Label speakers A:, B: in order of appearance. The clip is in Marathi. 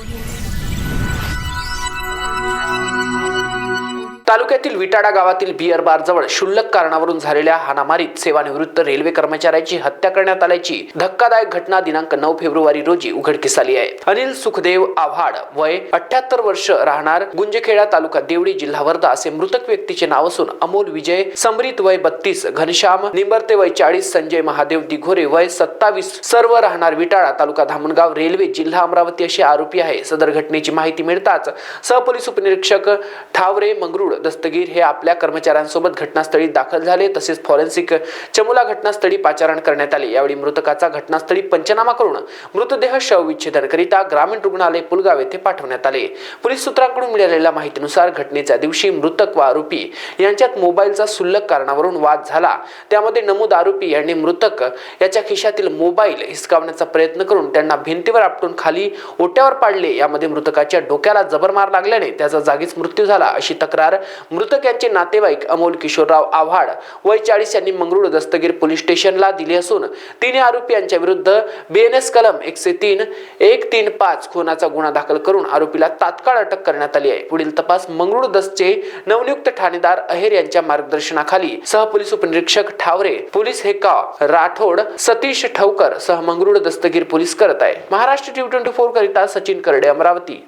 A: Audio. तालुक्यातील विटाडा गावातील बिअर बारजवळ क्षुल्लक कारणावरून झालेल्या हाणामारीत सेवानिवृत्त रेल्वे कर्मचाऱ्याची हत्या करण्यात आल्याची धक्कादायक घटना दिनांक नऊ फेब्रुवारी रोजी उघडकीस आली आहे. अनिल सुखदेव आव्हाड वय अठ्याहत्तर वर्ष राहणार गुंजखेडा तालुका देवडी जिल्हा वर्धा असे मृतक व्यक्तीचे नाव असून अमोल विजय समृत वय बत्तीस घनश्याम निंबर्ते वय चाळीस संजय महादेव दिघोरे वय सत्तावीस सर्व राहणार विटाळा तालुका धामणगाव रेल्वे जिल्हा अमरावती असे आरोपी आहे. सदर घटनेची माहिती मिळताच सहपोलीस उपनिरीक्षक ठावरे मंगरुळ दस्तगीर हे आपल्या कर्मचाऱ्यांसोबत घटनास्थळी दाखल झाले. तसेच फॉरेन्सिक चमूला घटनास्थळी पाचारण करण्यात आले. यावेळी मृतकाचा घटनास्थळी पंचनामा करून मृतदेह शवविच्छेदनकरिता ग्रामीण रुग्णालय पुलगाव येथे पाठवण्यात आले. पोलीस सूत्रांकडून मिळालेल्या माहितीनुसार घटनेच्या दिवशी मृतक व आरोपी यांच्यात मोबाईलचा सुल्लक कारणावरून वाद झाला. त्यामध्ये नमूद आरोपी यांनी मृतक याच्या खिशातील मोबाईल हिसकावण्याचा प्रयत्न करून त्यांना भिंतीवर आपटून खाली ओट्यावर पाडले. यामध्ये मृतकाच्या डोक्याला जबर मार लागल्याने त्याचा जागीच मृत्यू झाला. अशी तक्रार मृतक यांचे नातेवाईक अमोल किशोरराव आव्हाड वय चाळीस यांनी मंगरुळ दस्तगीर पोलीस स्टेशनला दिली असून तिन्ही आरोपी यांच्या विरुद्ध बीएनएस कलम एकशे तीन एक तीन पाच खुनाचा गुन्हा दाखल करून आरोपीला तात्काळ अटक करण्यात आली आहे. पुढील तपास मंगरुळ दसचे नवनियुक्त ठाणेदार अहेर यांच्या मार्गदर्शनाखाली. सहपोलीस उपनिरीक्षक ठावरे पोलीस हेका राठोड सतीश ठवकर सह मंगरुळ दस्तगीर पोलीस करत आहे. महाराष्ट्र टी ट्वेंटी फोर करिता सचिन करडे अमरावती.